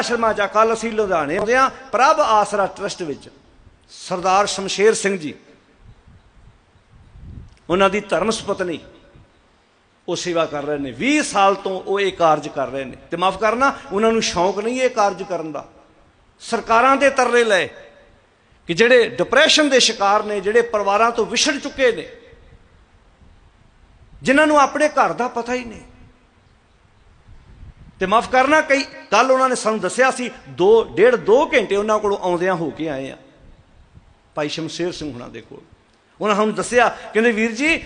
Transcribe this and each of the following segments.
ਆਸ਼ਰਮਾਂ ਚ ਕੱਲ ਅਸੀਂ ਲੁਧਿਆਣੇ ਆਉਂਦੇ ਆ ਪ੍ਰਭ ਆਸਰਾ ਟਰਸਟ ਵਿੱਚ, ਸਰਦਾਰ ਸ਼ਮਸ਼ੇਰ ਸਿੰਘ ਜੀ। ਉਹਨਾਂ ਦੀ ਧਰਮ ਸੁਪਤਨੀ, ਉਹ ਸੇਵਾ ਕਰ ਰਹੇ ਨੇ। 20 ਸਾਲ ਤੋਂ ਉਹ ਇਹ ਕਾਰਜ ਕਰ ਰਹੇ ਨੇ। ਤੇ ਮਾਫ ਕਰਨਾ, ਉਹਨਾਂ ਨੂੰ ਸ਼ੌਂਕ ਨਹੀਂ ਇਹ ਕਾਰਜ ਕਰਨ ਦਾ। ਸਰਕਾਰਾਂ ਦੇ ਤਰਲੇ ਲਏ ਕਿ ਜਿਹੜੇ ਡਿਪਰੈਸ਼ਨ ਦੇ ਸ਼ਿਕਾਰ ਨੇ, ਜਿਹੜੇ ਪਰਿਵਾਰਾਂ ਤੋਂ ਵਿਛੜ ਚੁੱਕੇ ਨੇ, ਜਿਨ੍ਹਾਂ ਨੂੰ ਆਪਣੇ ਘਰ ਦਾ ਪਤਾ ਹੀ ਨਹੀਂ। ਤੇ ਮਾਫ ਕਰਨਾ, ਕਈ ਕੱਲ ਉਹਨਾਂ ਨੇ ਸਾਨੂੰ ਦੱਸਿਆ ਸੀ 2 ਡੇਢ 2 ਘੰਟੇ ਉਹਨਾਂ ਕੋਲੋਂ ਆਉਂਦਿਆਂ ਹੋ ਕੇ ਆਏ ਆ। ਭਾਈ ਸ਼ਮਸ਼ੇਰ ਸਿੰਘ ਹੁਣਾਂ ਦੇ ਕੋਲ। ਉਹਨਾਂ ਸਾਨੂੰ ਦੱਸਿਆ, ਕਹਿੰਦੇ ਵੀਰ ਜੀ,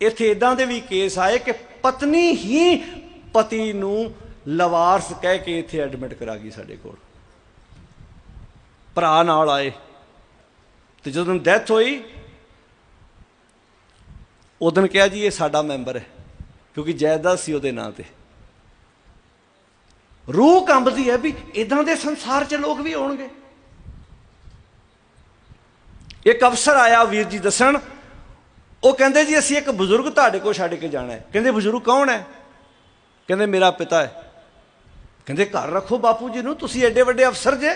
ਇੱਥੇ ਇਦਾਂ ਦੇ ਵੀ ਕੇਸ ਆਏ ਕਿ ਪਤਨੀ ਹੀ ਪਤੀ ਨੂੰ ਲਵਾਰਸ ਕਹਿ ਕੇ ਇੱਥੇ ਐਡਮਿਟ ਕਰਾ ਗਈ ਸਾਡੇ ਕੋਲ। ਭਰਾ ਨਾਲ ਆਏ। ਤੇ ਜਦੋਂ ਡੈਥ ਹੋਈ ਉਦੋਂ ਕਿਹਾ ਜੀ, ਇਹ ਸਾਡਾ ਮੈਂਬਰ ਹੈ, ਕਿਉਂਕਿ ਜਾਇਦਾਦ ਸੀ ਉਹਦੇ ਨਾਂ ਤੇ। ਰੂਹ ਕੰਬਦੀ ਹੈ ਵੀ ਇਦਾਂ ਦੇ ਸੰਸਾਰ 'ਚ ਲੋਕ ਵੀ ਹੋਣਗੇ ਇੱਕ ਅਫਸਰ ਆਇਆ ਵੀਰ ਜੀ ਦੱਸਣ, ਉਹ ਕਹਿੰਦੇ ਜੀ ਅਸੀਂ ਇੱਕ ਬਜ਼ੁਰਗ ਤੁਹਾਡੇ ਕੋਲ ਛੱਡ ਕੇ ਜਾਣਾ ਹੈ। ਕਹਿੰਦੇ ਬਜ਼ੁਰਗ ਕੌਣ ਹੈ? ਕਹਿੰਦੇ ਮੇਰਾ ਪਿਤਾ ਹੈ। ਕਹਿੰਦੇ ਘਰ ਰੱਖੋ ਬਾਪੂ ਜੀ ਨੂੰ, ਤੁਸੀਂ ਐਡੇ ਵੱਡੇ ਅਫਸਰ ਜੇ।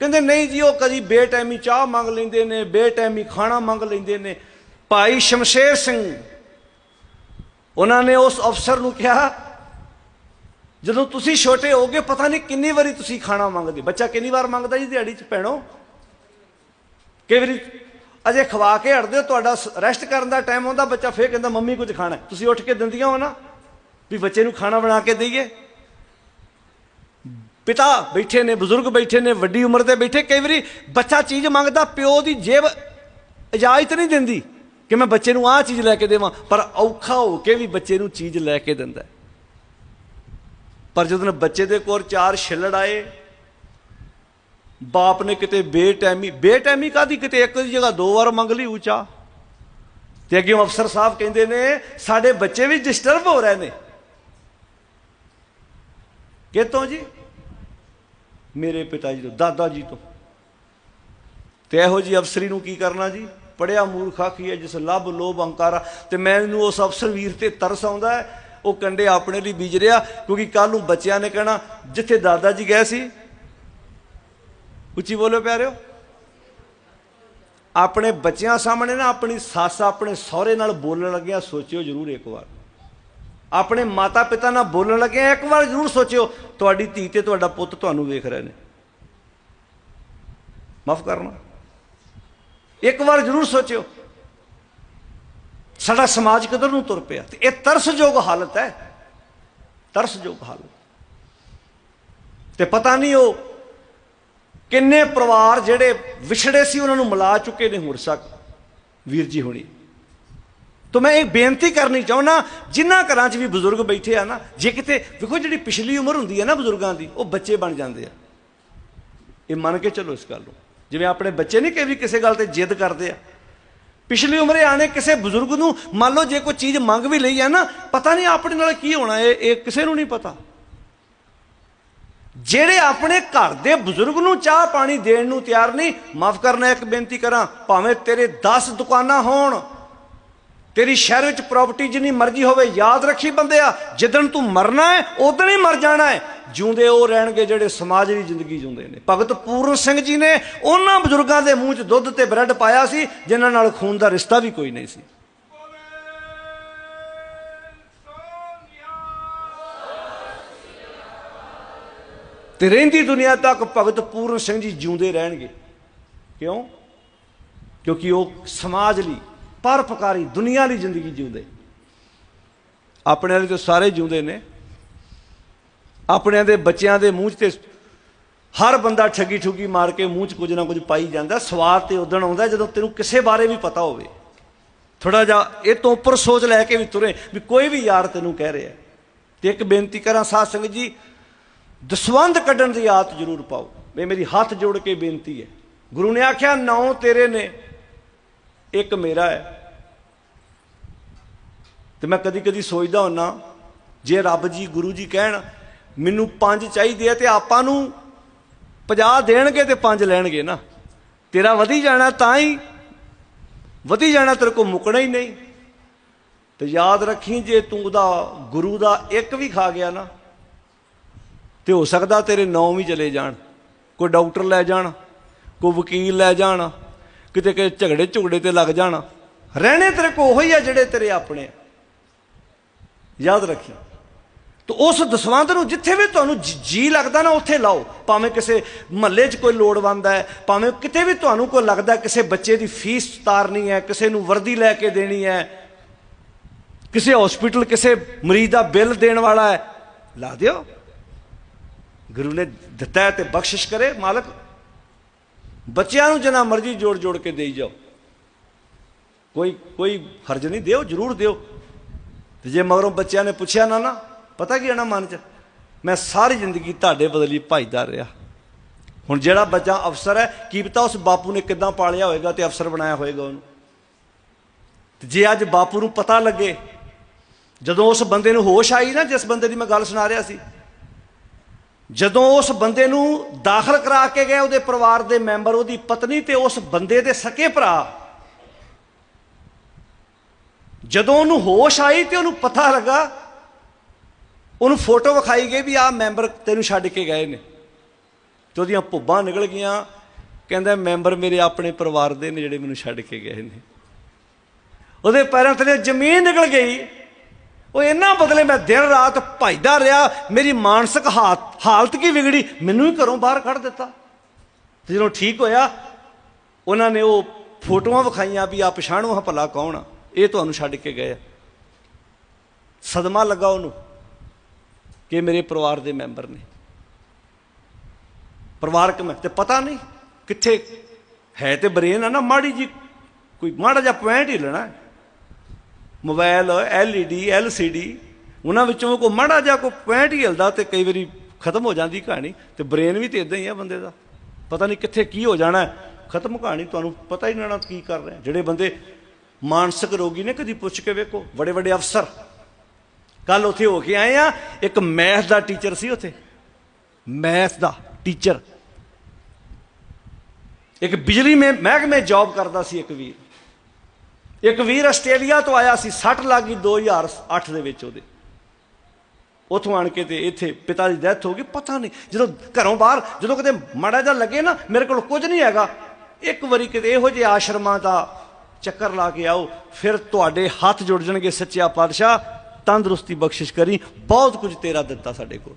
ਕਹਿੰਦੇ ਨਹੀਂ ਜੀ, ਉਹ ਕਦੀ ਬੇਟੈਮੀ ਚਾਹ ਮੰਗ ਲੈਂਦੇ ਨੇ ਬੇਟੈਮੀ ਖਾਣਾ ਮੰਗ ਲੈਂਦੇ ਨੇ। ਭਾਈ ਸ਼ਮਸ਼ੇਰ ਸਿੰਘ, ਉਹਨਾਂ ਨੇ ਉਸ ਅਫਸਰ ਨੂੰ ਕਿਹਾ ਜਦੋਂ ਤੁਸੀਂ ਛੋਟੇ ਹੋਗੇ ਪਤਾ ਨਹੀਂ ਕਿੰਨੀ ਵਾਰੀ ਤੁਸੀਂ ਖਾਣਾ ਮੰਗਦੇ। ਬੱਚਾ ਕਿੰਨੀ ਵਾਰ ਮੰਗਦਾ ਜੀ ਦਿਹਾੜੀ 'ਚ, ਭੈਣੋ? ਕਈ ਵਾਰੀ ਅਜੇ ਖਵਾ ਕੇ ਹਟਦੇ ਹੋ, ਤੁਹਾਡਾ ਰੈਸਟ ਕਰਨ ਦਾ ਟਾਈਮ ਆਉਂਦਾ, ਬੱਚਾ ਫੇਰ ਕਹਿੰਦਾ, ਮੰਮੀ, ਕੁਝ ਖਾਣਾ ਤੁਸੀਂ ਉੱਠ ਕੇ ਦਿੰਦੀਆਂ ਹੋ ਨਾ, ਵੀ ਬੱਚੇ ਨੂੰ ਖਾਣਾ ਬਣਾ ਕੇ ਦਈਏ। ਪਿਤਾ ਬੈਠੇ ਨੇ, ਬਜ਼ੁਰਗ ਬੈਠੇ ਨੇ, ਵੱਡੀ ਉਮਰ ਦੇ ਬੈਠੇ, ਕਈ ਵਾਰੀ ਬੱਚਾ ਚੀਜ਼ ਮੰਗਦਾ, ਪਿਓ ਦੀ ਜੇਬ ਇਜਾਜ਼ਤ ਨਹੀਂ ਦਿੰਦੀ ਕਿ ਮੈਂ ਬੱਚੇ ਨੂੰ ਆਹ ਚੀਜ਼ ਲੈ ਕੇ ਦੇਵਾਂ, ਪਰ ਔਖਾ ਹੋ ਕੇ ਵੀ ਬੱਚੇ ਨੂੰ ਚੀਜ਼ ਲੈ ਕੇ ਦਿੰਦਾ ਪਰ ਜਦੋਂ ਬੱਚੇ ਦੇ ਕੋਲ ਚਾਰ ਛਿੱਲੜ ਆਏ, ਬਾਪ ਨੇ ਕਿਤੇ ਬੇਟੈਮੀ ਬੇਟੈਮੀ ਕਾਦੀ ਕਿਤੇ ਇੱਕ ਦੀ ਜਗ੍ਹਾ ਦੋ ਵਾਰ ਮੰਗ ਲਈ ਉੱਚਾ ਤੇ ਅੱਗੇ ਅਫਸਰ ਸਾਹਿਬ ਕਹਿੰਦੇ ਨੇ, ਸਾਡੇ ਬੱਚੇ ਵੀ ਡਿਸਟਰਬ ਹੋ ਰਹੇ ਨੇ। ਕਿਤੋਂ ਜੀ? ਮੇਰੇ ਪਿਤਾ ਜੀ ਤੋਂ, ਦਾਦਾ ਜੀ ਤੋਂ। ਤੇ ਇਹੋ ਜੀ ਅਫਸਰੀ ਨੂੰ ਕੀ ਕਰਨਾ ਜੀ? ਪੜਿਆ ਮੂਰਖਾ ਕੀ ਹੈ, ਜਿਸ ਲੱਭ ਲੋਭ ਅੰਕਾਰਾ ਤੇ ਮੈਨੂੰ ਉਸ ਅਫਸਰ ਵੀਰ ਤੇ ਤਰਸ ਆਉਂਦਾ ਹੈ ਉਹ ਕੰਡੇ ਆਪਣੇ ਲਈ ਬੀਜ ਰਿਹਾ, ਕਿਉਂਕਿ ਕੱਲ ਨੂੰ ਬੱਚਿਆਂ ਨੇ ਕਹਿਣਾ, ਜਿੱਥੇ ਦਾਦਾ ਜੀ ਗਏ ਸੀ। ਉੱਚੀ ਬੋਲੋ ਪਿਆਰਿਓ। ਆਪਣੇ ਬੱਚਿਆਂ ਸਾਹਮਣੇ ਨਾ ਆਪਣੀ ਸੱਸ ਆਪਣੇ ਸਹੁਰੇ ਨਾਲ ਬੋਲਣ ਲੱਗਿਆ, ਸੋਚਿਓ ਜ਼ਰੂਰ ਇੱਕ ਵਾਰ। ਆਪਣੇ ਮਾਤਾ ਪਿਤਾ ਨਾਲ ਬੋਲਣ ਲੱਗਿਆ, ਇੱਕ ਵਾਰ ਜ਼ਰੂਰ ਸੋਚਿਓ, ਤੁਹਾਡੀ ਧੀ ਤੇ ਤੁਹਾਡਾ ਪੁੱਤ ਤੁਹਾਨੂੰ ਵੇਖ ਰਹੇ ਨੇ। ਮਾਫ ਕਰਨਾ। ਇੱਕ ਵਾਰ ਜ਼ਰੂਰ ਸੋਚਿਓ। ਸਾਡਾ ਸਮਾਜ ਕਿੱਧਰ ਨੂੰ ਤੁਰ ਪਿਆ? ਤੇ ਇਹ ਤਰਸਯੋਗ ਹਾਲਤ ਹੈ। ਤਰਸਯੋਗ ਹਾਲਤ। ਤੇ ਪਤਾ ਨਹੀਂ ਉਹ ਕਿੰਨੇ ਪਰਿਵਾਰ ਜਿਹੜੇ ਵਿਛੜੇ ਸੀ, ਉਹਨਾਂ ਨੂੰ ਮਿਲਾ ਚੁੱਕੇ ਨੇ ਹੁਣ ਤੱਕ ਵੀਰ ਜੀ ਹੋਣੀ। ਤਾਂ ਮੈਂ ਇਹ ਬੇਨਤੀ ਕਰਨੀ ਚਾਹੁੰਦਾ ਜਿਨ੍ਹਾਂ ਘਰਾਂ 'ਚ ਵੀ ਬਜ਼ੁਰਗ ਬੈਠੇ ਆ ਨਾ, ਜੇ ਕਿਤੇ ਵੇਖੋ ਜਿਹੜੀ ਪਿਛਲੀ ਉਮਰ ਹੁੰਦੀ ਹੈ ਨਾ ਬਜ਼ੁਰਗਾਂ ਦੀ, ਉਹ ਬੱਚੇ ਬਣ ਜਾਂਦੇ ਆ। ਇਹ ਮੰਨ ਕੇ ਚੱਲੋ ਇਸ ਗੱਲ ਨੂੰ। ਜਿਵੇਂ ਆਪਣੇ ਬੱਚੇ ਨਹੀਂ ਕਿ ਵੀ ਕਿਸੇ ਗੱਲ ਤੇ ਜਿੱਦ ਕਰਦੇ ਆ। ਪਿਛਲੀ ਉਮਰੇ ਆਣੇ ਕਿਸੇ ਬਜ਼ੁਰਗ ਨੂੰ ਮੰਨ ਲਓ ਜੇ ਕੋਈ ਚੀਜ਼ ਮੰਗ ਵੀ ਲਈ ਹੈ ਨਾ, ਪਤਾ ਨਹੀਂ ਆਪਣੇ ਨਾਲ ਕੀ ਹੋਣਾ, ਇਹ ਇਹ ਕਿਸੇ ਨੂੰ ਨਹੀਂ ਪਤਾ। ਜਿਹੜੇ ਆਪਣੇ ਘਰ ਦੇ ਬਜ਼ੁਰਗ ਨੂੰ ਚਾਹ ਪਾਣੀ ਦੇਣ ਨੂੰ ਤਿਆਰ ਨਹੀਂ, ਮਾਫ ਕਰਨਾ, ਇੱਕ ਬੇਨਤੀ ਕਰਾਂ, ਭਾਵੇਂ ਤੇਰੇ 10 ਦੁਕਾਨਾਂ ਹੋਣ, ਤੇਰੀ ਸ਼ਹਿਰ ਵਿੱਚ ਪ੍ਰਾਪਰਟੀ ਜਿੰਨੀ ਮਰਜ਼ੀ ਹੋਵੇ, ਯਾਦ ਰੱਖੀ ਬੰਦਿਆ ਜਿੱਦਣ ਤੂੰ ਮਰਨਾ ਹੈ ਉਦੋਂ ਹੀ ਮਰ ਜਾਣਾ ਹੈ। ਜਿਉਂਦੇ ਉਹ ਰਹਿਣਗੇ ਜਿਹੜੇ ਸਮਾਜ ਦੀ ਜ਼ਿੰਦਗੀ ਜਿਉਂਦੇ ਨੇ। ਭਗਤ ਪੂਰਨ ਸਿੰਘ ਜੀ ਨੇ ਉਹਨਾਂ ਬਜ਼ੁਰਗਾਂ ਦੇ ਮੂੰਹ 'ਚ ਦੁੱਧ ਤੇ ਬ੍ਰੈਡ ਪਾਇਆ ਸੀ, ਜਿਨ੍ਹਾਂ ਨਾਲ ਖੂਨ ਦਾ ਰਿਸ਼ਤਾ ਵੀ ਕੋਈ ਨਹੀਂ ਸੀ। ਤੇ ਰਹਿੰਦੀ ਦੁਨੀਆ ਤੱਕ ਭਗਤ ਪੂਰਨ ਸਿੰਘ ਜੀ ਜਿਉਂਦੇ ਰਹਿਣਗੇ। ਕਿਉਂ? ਕਿਉਂਕਿ ਉਹ ਸਮਾਜ ਲਈ ਪਰਪਕਾਰੀ ਦੁਨੀਆ ਲਈ ਜ਼ਿੰਦਗੀ ਜਿਉਂਦੇ। ਆਪਣੇ ਵਾਲੇ ਤਾਂ ਸਾਰੇ ਜਿਉਂਦੇ ਨੇ। ਆਪਣਿਆਂ ਦੇ ਬੱਚਿਆਂ ਦੇ ਮੂੰਹ 'ਚ ਤੇ ਹਰ ਬੰਦਾ ਠੱਗੀ ਠੁੱਗੀ ਮਾਰ ਕੇ ਮੂੰਹ 'ਚ ਕੁਝ ਨਾ ਕੁਝ ਪਾਈ ਜਾਂਦਾ ਸਵਾਦ ਤੇ ਉਦਣ ਆਉਂਦਾ ਜਦੋਂ ਤੈਨੂੰ ਕਿਸੇ ਬਾਰੇ ਵੀ ਪਤਾ ਹੋਵੇ। ਥੋੜਾ ਜਿਹਾ ਇਹ ਤੋਂ ਉੱਪਰ ਸੋਚ ਲੈ ਕੇ ਵੀ ਤੁਰੇ, ਵੀ ਕੋਈ ਵੀ ਯਾਰ ਤੈਨੂੰ ਕਹਿ ਰਿਹਾ ਤੇ ਇੱਕ ਬੇਨਤੀ ਕਰਾਂ, ਸਾਧ ਸੰਗਤ ਜੀ ਦਸਵੰਦ ਕੱਢਣ ਦੀ ਆਦਤ ਜ਼ਰੂਰ ਪਾਓ। ਇਹ ਮੇਰੀ ਹੱਥ ਜੋੜ ਕੇ ਬੇਨਤੀ ਹੈ। ਗੁਰੂ ਨੇ ਆਖਿਆ, ਨੌ ਤੇਰੇ ਨੇ, ਇੱਕ ਮੇਰਾ ਹੈ। ਤੇ ਮੈਂ ਕਦੀ ਕਦੀ ਸੋਚਦਾ ਹੁੰਨਾ, ਜੇ ਰੱਬ ਜੀ, ਗੁਰੂ ਜੀ ਕਹਿਣ ਮੈਨੂੰ ਪੰਜ ਚਾਹੀਦੇ ਆ ਤੇ ਆਪਾਂ ਨੂੰ 50 ਦੇਣਗੇ ਤੇ ਪੰਜ ਲੈਣਗੇ ਨਾ। ਤੇਰਾ ਵਧੀ ਜਾਣਾ ਤਾਂ ਹੀ ਵਧੀ ਜਾਣਾ ਤੇਰੇ ਕੋ ਮੁਕਣਾ ਹੀ ਨਹੀਂ। ਤੇ ਯਾਦ ਰੱਖੀ ਜੇ ਤੂੰ ਉਹਦਾ ਗੁਰੂ ਦਾ ਇੱਕ ਵੀ ਖਾ ਗਿਆ ਨਾ, ਤੇ ਹੋ ਸਕਦਾ ਤੇਰੇ ਨੌ ਵੀ ਚਲੇ ਜਾਣ। ਕੋਈ ਡਾਕਟਰ ਲੈ ਜਾਣ, ਕੋਈ ਵਕੀਲ ਲੈ ਜਾਣ, ਕਿਤੇ ਕਿ ਝਗੜੇ ਝੁਗੜੇ ਤੇ ਲੱਗ ਜਾਣ। ਰਹਿਣੇ ਤੇਰੇ ਕੋ ਉਹੀ ਆ ਜਿਹੜੇ ਤੇਰੇ ਆਪਣੇ ਆ। ਯਾਦ ਰੱਖੀ। ਤੋ ਉਸ ਦਸਵੰਧ ਨੂੰ ਜਿੱਥੇ ਵੀ ਤੁਹਾਨੂੰ ਜ- ਜੀ ਲੱਗਦਾ ਨਾ, ਉੱਥੇ ਲਾਓ। ਭਾਵੇਂ ਕਿਸੇ ਮਹੱਲੇ 'ਚ ਕੋਈ ਲੋੜਵੰਦ ਹੈ, ਭਾਵੇਂ ਕਿਤੇ ਵੀ ਤੁਹਾਨੂੰ ਕੋਈ ਲੱਗਦਾ ਕਿਸੇ ਬੱਚੇ ਦੀ ਫੀਸ ਤਾਰਨੀ ਹੈ, ਕਿਸੇ ਨੂੰ ਵਰਦੀ ਲੈ ਕੇ ਦੇਣੀ ਹੈ, ਕਿਸੇ ਹਸਪੀਟਲ ਕਿਸੇ ਮਰੀਜ਼ ਦਾ ਬਿੱਲ ਦੇਣ ਵਾਲਾ ਹੈ, ਲਾ ਦਿਓ। ਗੁਰੂ ਨੇ ਦਿੱਤਾ ਹੈ ਤੇ ਬਖਸ਼ਿਸ਼ ਕਰੇ, ਮਾਲਕ। ਬੱਚਿਆਂ ਨੂੰ ਜਿੰਨਾ ਮਰਜ਼ੀ ਜੋੜ ਜੋੜ ਕੇ ਦੇਈ ਜਾਓ। ਕੋਈ ਕੋਈ ਹਰਜ ਨਹੀਂ, ਦਿਓ, ਜਰੂਰ ਦਿਓ। ਤੇ ਜੇ ਮਗਰੋਂ ਬੱਚਿਆਂ ਨੇ ਪੁੱਛਿਆ ਨਾ ਨਾ ਪਤਾ ਕੀ ਆਣਾ ਮਨ ਚ? ਮੈਂ ਸਾਰੀ ਜ਼ਿੰਦਗੀ ਤੁਹਾਡੇ ਬਦਲੀ ਭਾਈਦਾਰ ਰਿਹਾ। ਹੁਣ ਜਿਹੜਾ ਬੱਚਾ ਅਫਸਰ ਹੈ, ਕੀ ਪਤਾ ਉਸ ਬਾਪੂ ਨੇ ਕਿੱਦਾਂ ਪਾਲਿਆ ਹੋਵੇਗਾ ਤੇ ਅਫਸਰ ਬਣਾਇਆ ਹੋਵੇਗਾ ਉਹਨੂੰ। ਤੇ ਜੇ ਅੱਜ ਬਾਪੂ ਨੂੰ ਪਤਾ ਲੱਗੇ, ਜਦੋਂ ਉਸ ਬੰਦੇ ਨੂੰ ਹੋਸ਼ ਆਈ ਨਾ, ਜਿਸ ਬੰਦੇ ਦੀ ਮੈਂ ਗੱਲ ਸੁਣਾ ਰਿਹਾ ਸੀ, ਜਦੋਂ ਉਸ ਬੰਦੇ ਨੂੰ ਦਾਖਲ ਕਰਾ ਕੇ ਗਏ ਉਹਦੇ ਪਰਿਵਾਰ ਦੇ ਮੈਂਬਰ, ਉਹਦੀ ਪਤਨੀ ਤੇ ਉਸ ਬੰਦੇ ਦੇ ਸਕੇ ਭਰਾ, ਜਦੋਂ ਉਹਨੂੰ ਹੋਸ਼ ਆਈ ਤੇ ਉਹਨੂੰ ਪਤਾ ਲੱਗਾ ਉਹਨੂੰ ਫੋਟੋ ਵਿਖਾਈ ਗਈ ਵੀ ਆਹ ਮੈਂਬਰ ਤੈਨੂੰ ਛੱਡ ਕੇ ਗਏ ਨੇ। ਤੇ ਉਹਦੀਆਂ ਭੁੱਬਾਂ ਨਿਕਲ ਗਈਆਂ। ਕਹਿੰਦਾ, ਮੈਂਬਰ ਮੇਰੇ ਆਪਣੇ ਪਰਿਵਾਰ ਦੇ ਨੇ ਜਿਹੜੇ ਮੈਨੂੰ ਛੱਡ ਕੇ ਗਏ ਨੇ। ਉਹਦੇ ਪੈਰਾਂ ਥੱਲੇ ਜ਼ਮੀਨ ਨਿਕਲ ਗਈ। ਉਹ ਇੰਨਾ ਬਦਲੇ ਮੈਂ ਦਿਨ ਰਾਤ ਭਜਦਾ ਰਿਹਾ। ਮੇਰੀ ਮਾਨਸਿਕ ਹਾਤ- ਹਾਲਤ ਕੀ ਵਿਗੜੀ? ਮੈਨੂੰ ਹੀ ਘਰੋਂ ਬਾਹਰ ਕੱਢ ਦਿੱਤਾ। ਜਦੋਂ ਠੀਕ ਹੋਇਆ, ਉਹਨਾਂ ਨੇ ਉਹ ਫੋਟੋਆਂ ਵਿਖਾਈਆਂ ਵੀ ਆ ਪਛਾਣੋ ਹਾਂ ਭਲਾ ਕੌਣ ਆ? ਇਹ ਤੁਹਾਨੂੰ ਛੱਡ ਕੇ ਗਏ ਆ। ਸਦਮਾ ਲੱਗਾ ਉਹਨੂੰ। ਕਿ ਮੇਰੇ ਪਰਿਵਾਰ ਦੇ ਮੈਂਬਰ ਨੇ। ਪਰਿਵਾਰਕ ਮੈਂ ਤੇ ਪਤਾ ਨਹੀਂ ਕਿੱਥੇ ਹੈ ਤੇ ਬਰੇਨ ਆ ਨਾ, ਮਾੜੀ ਜੀ ਕੋਈ ਮਾੜਾ ਜਿਹਾ ਪੁਆਇੰਟ ਹੀ ਲੈਣਾ। ਹੈ। ਮੋਬਾਈਲ ਐਲਈਡੀ ਐਲਸੀਡੀ ਉਹਨਾਂ ਵਿੱਚੋਂ ਕੋਈ ਮਾੜਾ ਜਿਹਾ ਕੋਈ ਪੁਆਇੰਟ ਹੀ ਹਿਲਦਾ ਤੇ ਕਈ ਵਾਰੀ ਖਤਮ ਹੋ ਜਾਂਦੀ ਕਹਾਣੀ। ਤੇ ਬ੍ਰੇਨ ਵੀ ਤੇ ਇਦਾਂ ਹੀ ਆ ਬੰਦੇ ਦਾ। ਪਤਾ ਨਹੀਂ ਕਿੱਥੇ ਕੀ ਹੋ ਜਾਣਾ ਖਤਮ ਕਹਾਣੀ, ਤੁਹਾਨੂੰ ਪਤਾ ਹੀ ਨਹੀਂ ਨਾ ਕੀ ਕਰ ਰਹੇ। ਜਿਹੜੇ ਬੰਦੇ ਮਾਨਸਿਕ ਰੋਗੀ ਨੇ, ਕਦੀ ਪੁੱਛ ਕੇ ਵੇਖੋ ਵੱਡੇ ਵੱਡੇ ਅਫਸਰ। ਕੱਲ ਉੱਥੇ ਹੋ ਕੇ ਆਏ ਆ, ਇੱਕ ਮੈਥ ਦਾ ਟੀਚਰ ਸੀ ਉੱਥੇ। ਮੈਥ ਦਾ ਟੀਚਰ। ਇੱਕ ਬਿਜਲੀ ਮੇ ਮਹਿਕਮੇ ਜੌਬ ਕਰਦਾ ਸੀ ਇੱਕ ਵੀਰ। ਇੱਕ ਵੀਰ ਆਸਟ੍ਰੇਲੀਆ ਤੋਂ ਆਇਆ ਸੀ 60 ਲੱਗੀ 2008 ਦੇ ਵਿੱਚ ਉਹਦੇ। ਉਥੋਂ ਆਣ ਕੇ ਤੇ ਇੱਥੇ ਪਿਤਾ ਦੀ ਡੈਥ ਹੋ ਗਈ, ਪਤਾ ਨਹੀਂ। ਜਦੋਂ ਘਰੋਂ ਬਾਹਰ, ਜਦੋਂ ਕਿਤੇ ਮਾੜਾ ਜਿਹਾ ਲੱਗੇ ਨਾ, ਮੇਰੇ ਕੋਲ ਕੁਝ ਨਹੀਂ ਹੈਗਾ। ਇੱਕ ਵਾਰੀ ਕਿਤੇ ਇਹੋ ਜਿਹੇ ਆਸ਼ਰਮਾਂ ਦਾ ਚੱਕਰ ਲਾ ਕੇ ਆਓ, ਫਿਰ ਤੁਹਾਡੇ ਹੱਥ ਜੁੜ ਜਾਣਗੇ ਸੱਚਿਆ ਪਾਤਸ਼ਾਹ। ਤੰਦਰੁਸਤੀ ਬਖਸ਼ਿਸ਼ ਕਰੀ ਬਹੁਤ ਕੁਝ ਤੇਰਾ ਦਿੱਤਾ ਸਾਡੇ ਕੋਲ।